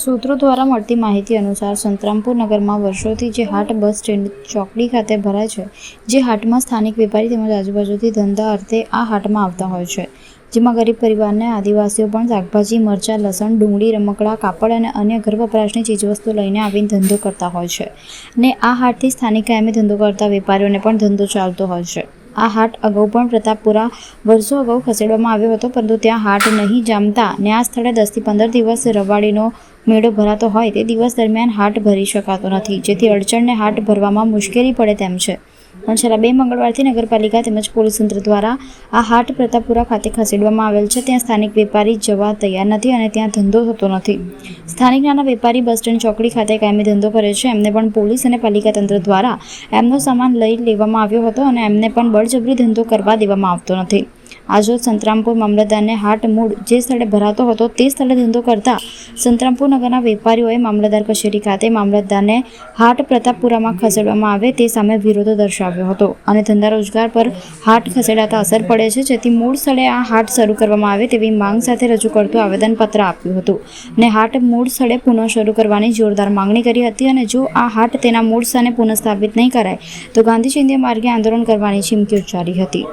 સૂત્રો દ્વારા મળતી માહિતી અનુસાર સંતરામપુર નગરમાં વર્ષોથી જે હાટ બસ સ્ટેન્ડ ચોકડી ખાતે ભરાય છે, જે હાટમાં સ્થાનિક વેપારી તેમજ આજુબાજુથી ધંધા અર્થે આ હાટમાં આવતા હોય છે. જેમાં ગરીબ પરિવારને આદિવાસીઓ પણ શાકભાજી, મરચાં, લસણ, ડુંગળી, રમકડા, કાપડ અને અન્ય ઘર વપરાશની ચીજવસ્તુ લઈને આવીને ધંધો કરતા હોય છે. ને આ હાટથી સ્થાનિક કાયમી ધંધો કરતા વેપારીઓને પણ ધંધો ચાલતો હોય છે. આ હાટ અગાઉ પણ પ્રતાપપુરા વર્ષો અગાઉ ખસેડવામાં આવ્યો હતો, પરંતુ ત્યાં હાટ નહીં જામતા ને આ સ્થળે દસથી પંદર દિવસ રવાડીનો મેળો ભરાતો હોય તે દિવસ દરમિયાન હાટ ભરી શકાતો નથી. જેથી અડચણને હાટ ભરવામાં મુશ્કેલી પડે તેમ છે. પણ છેલ્લા બે મંગળવારથી નગરપાલિકા તેમજ પોલીસ તંત્ર દ્વારા આ હાટ પ્રતાપપુરા ખાતે ખસેડવામાં આવેલ છે. ત્યાં સ્થાનિક વેપારી જવા તૈયાર નથી અને ત્યાં ધંધો થતો નથી. સ્થાનિક નાના વેપારી બસ સ્ટેન્ડ ચોકડી ખાતે કાયમી ધંધો કરે છે. એમને પણ પોલીસ અને પાલિકા તંત્ર દ્વારા એમનો સામાન લઈ લેવામાં આવ્યો હતો અને એમને પણ બળજબરી ધંધો કરવા દેવામાં આવતો નથી. આજરોજ સંતરામપુર મામલતદારને હાટ મૂળ જે સ્થળે ભરાતો હતો તે સ્થળે ધંધો કરતા સંતરામપુર નગરના વેપારીઓએ મામલતદાર કચેરી ખાતે મામલતદારને હાટ પ્રતાપપુરામાં ખસેડવામાં આવે તે સામે વિરોધ દર્શાવ્યો હતો અને ધંધા રોજગાર પર હાટ ખસેડાતા અસર પડે છે જેથી મૂળ સ્થળે આ હાટ શરૂ કરવામાં આવે તેવી માંગ સાથે રજૂ કરતું આવેદનપત્ર આપ્યું હતું અને હાટ મૂળ સ્થળે પુનઃ શરૂ કરવાની જોરદાર માંગણી કરી હતી અને જો આ હાટ તેના મૂળ સ્થાને પુનઃસ્થાપિત નહીં કરાય તો ગાંધી જયંતિ માર્ગે આંદોલન કરવાની ચીમકી ઉચ્ચારી હતી